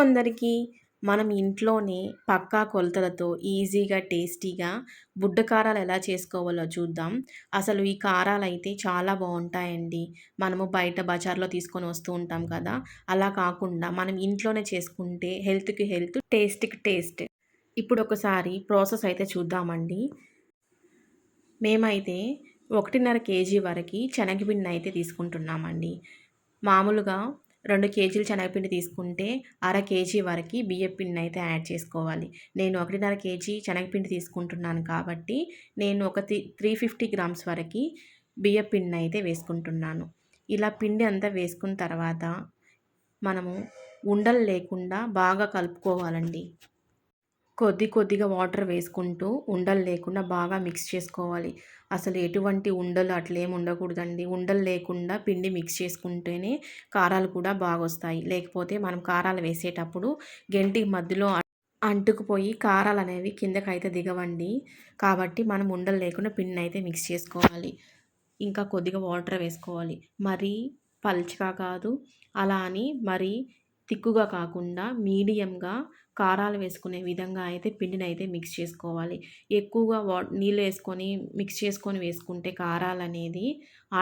అందరికీ మనం ఇంట్లోనే పక్కా కొలతలతో ఈజీగా టేస్టీగా బుడ్డ కారాలు ఎలా చేసుకోవాలో చూద్దాం. అసలు ఈ కారాలు అయితే చాలా బాగుంటాయండి. మనము బయట బజార్లో తీసుకొని వస్తూ ఉంటాం కదా. అలా కాకుండా మనం ఇంట్లోనే చేసుకుంటే హెల్త్కి హెల్త్ టేస్ట్కి టేస్ట్. ఇప్పుడు ఒకసారి ప్రాసెస్ అయితే చూద్దామండి. మేమైతే ఒకటిన్నర కేజీ వరకు శనగపిండిని అయితే తీసుకుంటున్నామండి. మామూలుగా రెండు కేజీలు శనగపిండి తీసుకుంటే అర కేజీ వరకు బియ్యపిండిని అయితే యాడ్ చేసుకోవాలి. నేను ఒకటిన్నర కేజీ శనగపిండి తీసుకుంటున్నాను కాబట్టి నేను ఒక త్రీ ఫిఫ్టీ గ్రామ్స్ వరకు బియ్యపిండిని అయితే వేసుకుంటున్నాను. ఇలా పిండి అంతా వేసుకున్న తర్వాత మనము ఉండలు లేకుండా బాగా కలుపుకోవాలండి. కొద్ది కొద్దిగా వాటర్ వేసుకుంటూ ఉండలు లేకుండా బాగా మిక్స్ చేసుకోవాలి. అసలు ఎటువంటి ఉండలు అట్లేం ఉండకూడదండి. ఉండలు లేకుండా పిండి మిక్స్ చేసుకుంటేనే కారాలు కూడా బాగా వస్తాయి లేకపోతే మనం కారాలు వేసేటప్పుడు గెంటి మధ్యలో అంటుకుపోయి కారాలు అనేవి కిందకైతే దిగవండి. కాబట్టి మనం ఉండలు లేకుండా పిండిని అయితే మిక్స్ చేసుకోవాలి. ఇంకా కొద్దిగా వాటర్ వేసుకోవాలి. మరీ పల్చగా కాదు. అలా అని మరీ తిక్కుగా కాకుండా మీడియంగా కారాలు వేసుకునే విధంగా అయితే పిండిని అయితే మిక్స్ చేసుకోవాలి. ఎక్కువగా వా నీళ్ళు వేసుకొని మిక్స్ చేసుకొని వేసుకుంటే కారాలు అనేది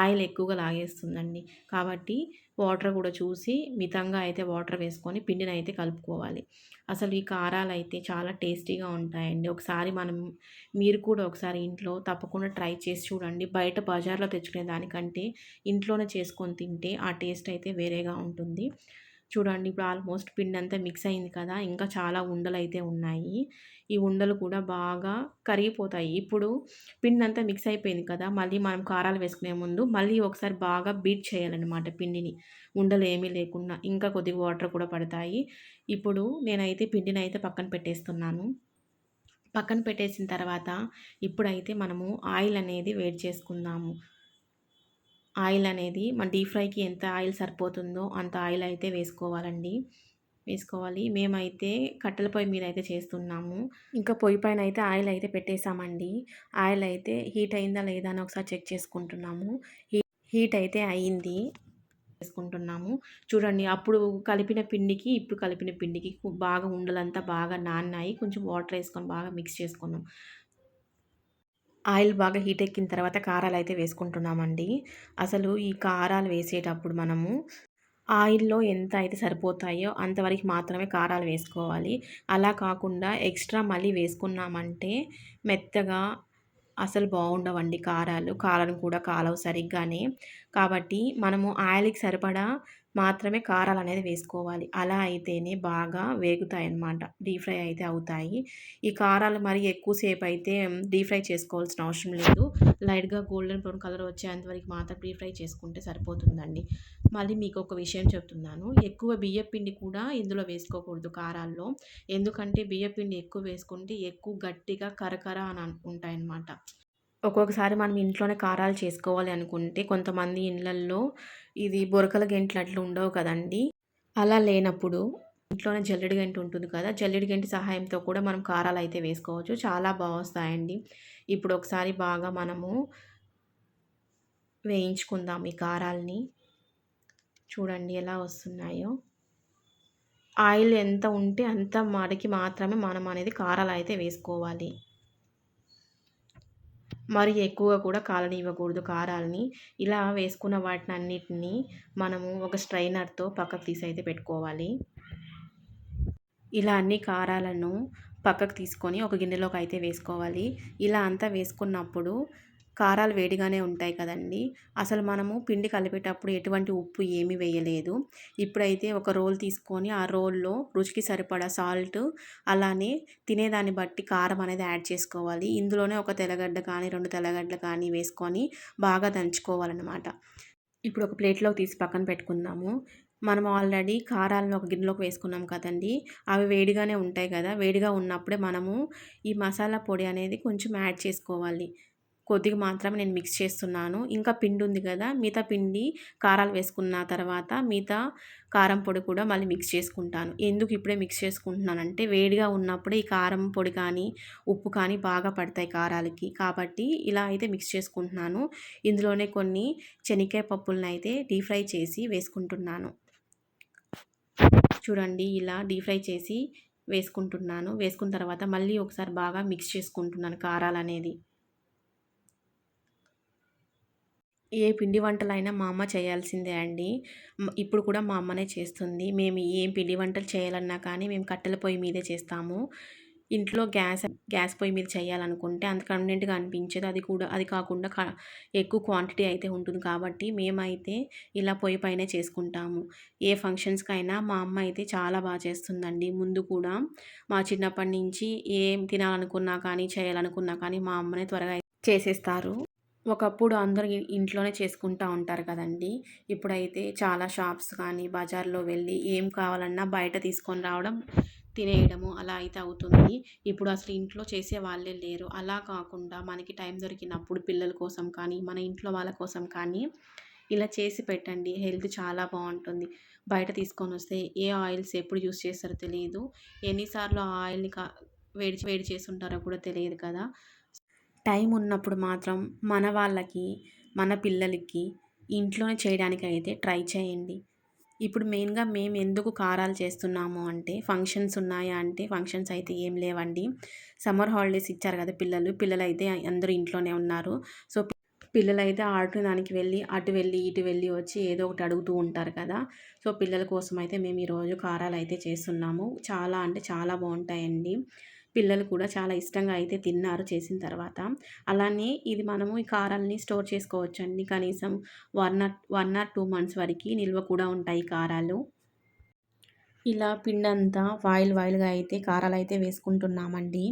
ఆయిల్ ఎక్కువగా లాగేస్తుందండి. కాబట్టి వాటర్ కూడా చూసి మితంగా అయితే వాటర్ వేసుకొని పిండిని అయితే కలుపుకోవాలి. అసలు ఈ కారాలు అయితే చాలా టేస్టీగా ఉంటాయండి. ఒకసారి మనం మీరు కూడా ఒకసారి ఇంట్లో తప్పకుండా ట్రై చేసి చూడండి. బయట బజార్లో తెచ్చుకునే దానికంటే ఇంట్లోనే చేసుకొని తింటే ఆ టేస్ట్ అయితే వేరేగా ఉంటుంది. చూడండి ఇప్పుడు ఆల్మోస్ట్ పిండి అంతా మిక్స్ అయింది కదా ఇంకా చాలా ఉండలు అయితే ఉన్నాయి. ఈ ఉండలు కూడా బాగా కరిగిపోతాయి. ఇప్పుడు పిండి అంతా మిక్స్ అయిపోయింది కదా మళ్ళీ మనం కారాలు వేసుకునే ముందు మళ్ళీ ఒకసారి బాగా బీట్ చేయాలన్నమాట పిండిని. ఉండలు ఏమీ లేకుండా ఇంకా కొద్దిగా వాటర్ కూడా పడతాయి. ఇప్పుడు నేనైతే పిండిని అయితే పక్కన పెట్టేస్తున్నాను. పక్కన పెట్టేసిన తర్వాత ఇప్పుడైతే మనము ఆయిల్ అనేది వేడి చేసుకుందాము. ఆయిల్ అనేది మన డీప్ ఫ్రైకి ఎంత ఆయిల్ సరిపోతుందో అంత ఆయిల్ అయితే వేసుకోవాలండి. వేసుకోవాలి. మేమైతే కట్టెల పొయ్యి మీద అయితే చేస్తున్నాము. ఇంకా పొయ్యి పైన అయితే ఆయిల్ అయితే పెట్టేసామండి ఆయిల్ అయితే హీట్ అయిందా లేదా అని ఒకసారి చెక్ చేసుకుంటున్నాము. హీట్ అయితే అయింది. చేసుకుంటున్నాము. చూడండి అప్పుడు కలిపిన పిండికి ఇప్పుడు కలిపిన పిండికి బాగా ఉండలంతా బాగా నాన్నాయి. కొంచెం వాటర్ వేసుకొని బాగా మిక్స్ చేసుకున్నాం. ఆయిల్ బాగా హీట్ ఎక్కిన తర్వాత కారాలు అయితే వేసుకుంటున్నామండి. అసలు ఈ కారాలు వేసేటప్పుడు మనము ఆయిల్లో ఎంత అయితే సరిపోతాయో అంతవరకు మాత్రమే కారాలు వేసుకోవాలి. అలా కాకుండా ఎక్స్ట్రా మళ్ళీ వేసుకున్నామంటే మెత్తగా అసలు బాగుండవండి కారాలు. కారం కూడా కాలవు సరిగ్గానే. కాబట్టి మనము ఆయిల్కి సరిపడా మాత్రమే కారాలు అనేది వేసుకోవాలి. అలా అయితేనే బాగా వేగుతాయి అన్నమాట డీప్ ఫ్రై అయితే అవుతాయి. ఈ కారాలు మరి ఎక్కువసేపు అయితే డీప్ ఫ్రై చేసుకోవాల్సిన అవసరం లేదు. లైట్గా గోల్డెన్ బ్రౌన్ కలర్ వచ్చేంతవరకు మాత్రం డీప్ ఫ్రై చేసుకుంటే సరిపోతుందండి. మళ్ళీ మీకు ఒక విషయం చెప్తున్నాను. ఎక్కువ బియ్యపిండి కూడా ఇందులో వేసుకోకూడదు కారాల్లో. ఎందుకంటే బియ్యపిండి ఎక్కువ వేసుకుంటే ఎక్కువ గట్టిగా కరకర అని ఉంటాయన్నమాట. ఒక్కొక్కసారి మనం ఇంట్లోనే కారాలు చేసుకోవాలి అనుకుంటే కొంతమంది ఇళ్ళల్లో ఇది బొరకల గెంట్లు అట్లా ఉండవు కదండి. అలా లేనప్పుడు ఇంట్లోనే జల్లెడి గంటి ఉంటుంది కదా జల్లెడి గంటి సహాయంతో కూడా మనం కారాలు అయితే వేసుకోవచ్చు. చాలా బాగొస్తాయండి. ఇప్పుడు ఒకసారి బాగా మనము వేయించుకుందాం ఈ కారాలని. చూడండి ఎలా వస్తున్నాయో. ఆయిల్ ఎంత ఉంటే అంత మడికి మాత్రమే మనం అనేది కారాలు అయితే వేసుకోవాలి. మరి ఎక్కువగా కూడా కాలనివ్వకూడదు కారాలని. ఇలా వేసుకున్న వాటిని అన్నిటినీ మనము ఒక స్ట్రైనర్తో పక్కకు తీసి అయితే పెట్టుకోవాలి. ఇలా అన్ని కారాలను పక్కకు తీసుకొని ఒక గిన్నెలోకి అయితే వేసుకోవాలి. ఇలా అంతా వేసుకున్నప్పుడు కారాలు వేడిగానే ఉంటాయి కదండి. అసలు మనము పిండి కలిపేటప్పుడు ఎటువంటి ఉప్పు ఏమీ వేయలేదు. ఇప్పుడైతే ఒక రోల్ తీసుకొని ఆ రోల్లో రుచికి సరిపడా సాల్ట్ అలానే తినేదాన్ని బట్టి కారం అనేది యాడ్ చేసుకోవాలి. ఇందులోనే ఒక తెల్లగడ్డ కానీ రెండు తెల్లగడ్డలు కానీ వేసుకొని బాగా దంచుకోవాలన్నమాట. ఇప్పుడు ఒక ప్లేట్లోకి తీసి పక్కన పెట్టుకుందాము. మనం ఆల్రెడీ కారాలను ఒక గిన్నెలోకి వేసుకున్నాం కదండి. అవి వేడిగానే ఉంటాయి కదా. వేడిగా ఉన్నప్పుడే మనము ఈ మసాలా పొడి అనేది కొంచెం యాడ్ చేసుకోవాలి. కొద్దిగా మాత్రమే నేను మిక్స్ చేస్తున్నాను. ఇంకా పిండి ఉంది కదా మిగతా పిండి కారాలు వేసుకున్న తర్వాత మిగతా కారం పొడి కూడా మళ్ళీ మిక్స్ చేసుకుంటాను. ఎందుకు ఇప్పుడే మిక్స్ చేసుకుంటున్నానంటే వేడిగా ఉన్నప్పుడే ఈ కారం పొడి కానీ ఉప్పు కానీ బాగా పడతాయి కారాలకి. కాబట్టి ఇలా అయితే మిక్స్ చేసుకుంటున్నాను. ఇందులోనే కొన్ని శనక్కాయ పప్పులను అయితే డీప్ ఫ్రై చేసి వేసుకుంటున్నాను. చూడండి ఇలా డీప్ ఫ్రై చేసి వేసుకుంటున్నాను. వేసుకున్న తర్వాత మళ్ళీ ఒకసారి బాగా మిక్స్ చేసుకుంటున్నాను కారాలు అనేది. ఏ పిండి వంటలైనా మా అమ్మ చేయాల్సిందే అండి. ఇప్పుడు కూడా మా అమ్మనే చేస్తుంది. మేము ఏం పిండి వంటలు చేయాలన్నా కానీ మేము కట్టెల పొయ్యి మీదే చేస్తాము. ఇంట్లో గ్యాస్ గ్యాస్ పొయ్యి మీద చేయాలనుకుంటే అంత కన్వీనియంట్గా అనిపించదు. అది కూడా అది కాకుండా ఎక్కువ క్వాంటిటీ అయితే ఉంటుంది కాబట్టి మేమైతే ఇలా పొయ్యి పైనే చేసుకుంటాము. ఏ ఫంక్షన్స్కైనా మా అమ్మ అయితే చాలా బాగా చేస్తుందండి. ముందు కూడా మా చిన్నప్పటి నుంచి ఏం తినాలనుకున్నా కానీ చేయాలనుకున్నా కానీ మా అమ్మనే త్వరగా చేసేస్తారు. ఒకప్పుడు అందరూ ఇంట్లోనే చేసుకుంటూ ఉంటారు కదండి. ఇప్పుడైతే చాలా షాప్స్ కానీ బజార్లో వెళ్ళి ఏం కావాలన్నా బయట తీసుకొని రావడం తినేయడము అలా అయితే అవుతుంది. ఇప్పుడు అసలు ఇంట్లో చేసే వాళ్ళే లేరు. అలా కాకుండా మనకి టైం దొరికినప్పుడు పిల్లల కోసం కానీ మన ఇంట్లో వాళ్ళ కోసం కానీ ఇలా చేసి పెట్టండి. హెల్త్ చాలా బాగుంటుంది. బయట తీసుకొని వస్తే ఏ ఆయిల్స్ ఎప్పుడు యూస్ చేస్తారో తెలియదు ఎన్నిసార్లు ఆ ఆయిల్ని కా వేడి వేడి చేసి ఉంటారో కూడా తెలియదు కదా. టైం ఉన్నప్పుడు మాత్రం మన వాళ్ళకి మన పిల్లలకి ఇంట్లోనే చేయడానికి అయితే ట్రై చేయండి. ఇప్పుడు మెయిన్గా మేము ఎందుకు కారాలు చేస్తున్నాము అంటే ఫంక్షన్స్ ఉన్నాయా అంటే ఫంక్షన్స్ అయితే ఏం లేవండి. సమ్మర్ హాలిడేస్ ఇచ్చారు కదా పిల్లలు పిల్లలు అయితే అందరూ ఇంట్లోనే ఉన్నారు. సో పిల్లలు అయితే ఆడుకోవడానికి వెళ్ళి అటు వెళ్ళి ఇటు వెళ్ళి వచ్చి ఏదో ఒకటి అడుగుతూ ఉంటారు కదా. సో పిల్లల కోసం అయితే మేము ఈరోజు కారాలు అయితే చేస్తున్నాము. చాలా అంటే చాలా బాగుంటాయండి. పిల్లలు కూడా చాలా ఇష్టంగా అయితే తిన్నారు చేసిన తర్వాత. అలానే ఇది మనము ఈ కారాలని స్టోర్ చేసుకోవచ్చండి. కనీసం one or one or two months వరకు నిల్వ కూడా ఉంటాయి కారాలు. ఇలా పిండంతా వాయిల్ వాయిల్గా అయితే కారాలు అయితే వేసుకుంటున్నామండి.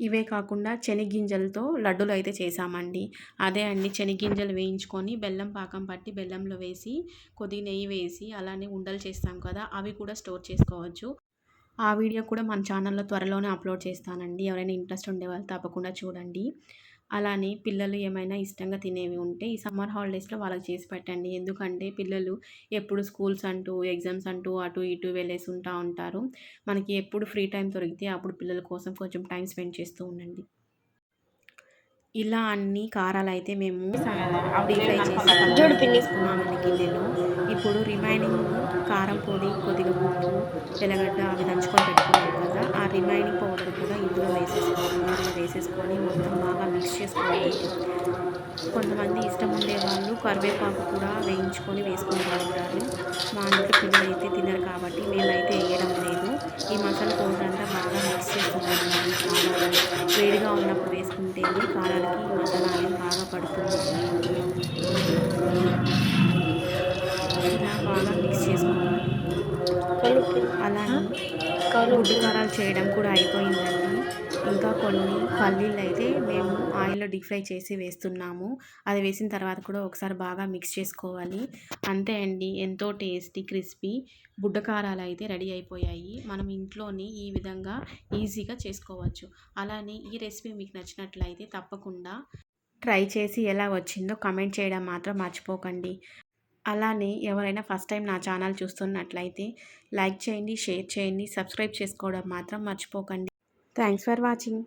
ఇవే కాకుండా శనిగింజలతో లడ్డూలు అయితే చేసామండి అదే అండి శనిగింజలు వేయించుకొని బెల్లం పాకం పట్టి బెల్లంలో వేసి కొద్ది నెయ్యి వేసి అలానే ఉండలు చేస్తాం కదా అవి కూడా స్టోర్ చేసుకోవచ్చు. ఆ వీడియో కూడా మన ఛానల్లో త్వరలోనే అప్లోడ్ చేస్తానండి. ఎవరైనా ఇంట్రెస్ట్ ఉండే వాళ్ళు తప్పకుండా చూడండి. అలానే పిల్లలు ఏమైనా ఇష్టంగా తినేవి ఉంటే ఈ సమ్మర్ హాలిడేస్లో వాళ్ళకి చేసి పెట్టండి. ఎందుకంటే పిల్లలు ఎప్పుడు స్కూల్స్ అంటూ ఎగ్జామ్స్ అంటూ అటు ఇటు వెళ్ళేసి ఉంటా ఉంటారు. మనకి ఎప్పుడు ఫ్రీ టైం దొరికితే అప్పుడు పిల్లల కోసం కొంచెం టైం స్పెండ్ చేస్తూ ఉండండి. ఇలా అన్ని కారాలు అయితే మేము డీప్ ఫ్రై చేసి గిన్నెలో. ఇప్పుడు రిమైనింగ్ కారం పొడి కొద్దిగా ఉప్పు తెల్లగడ్డ అవి దంచుకొని పెట్టుకున్నాం కదా ఆ రిమైనింగ్ పౌడర్ కూడా ఇందులో వేసేసుకోవాలి ఇందులో వేసేసుకొని మొత్తం బాగా మిక్స్ చేసుకోవాలి. కొంతమంది ఇష్టం ఉండే వాళ్ళు కరివేపాకు కూడా వేయించుకొని వేసుకుంటూ ఉంటారు. మా ఇంట్లో పిల్లలు అయితే తినరు కాబట్టి మేమైతే వేయడం లేదు. ఈ మసాలా పౌడర్ అంతా బాగా మిక్స్ చేసుకుంటున్నాము వేడిగా ఉన్నప్పుడు వేసుకుంటేనే కారాలకి మసాలా అనేది బాగా పడుతుంది అలానే గుడ్డు కారాలు చేయడం కూడా అయిపోయిందండి. ఇంకా కొన్ని పల్లీలు అయితే మేము ఆయిల్లో డీప్ ఫ్రై చేసి వేస్తున్నాము. అది వేసిన తర్వాత కూడా ఒకసారి బాగా మిక్స్ చేసుకోవాలి. అంతే అండి ఎంతో టేస్టీ క్రిస్పీ బుడ్డకారాలు అయితే రెడీ అయిపోయాయి. మనం ఇంట్లోని ఈ విధంగా ఈజీగా చేసుకోవచ్చు. అలానే ఈ రెసిపీ మీకు నచ్చినట్లయితే తప్పకుండా ట్రై చేసి ఎలా వచ్చిందో కమెంట్ చేయడం మాత్రం మర్చిపోకండి. అలానే ఎవరైనా ఫస్ట్ టైం నా ఛానల్ చూస్తున్నట్లయితే లైక్ చేయండి షేర్ చేయండి సబ్స్క్రైబ్ చేసుకోవడం మాత్రం మర్చిపోకండి. Thanks for watching.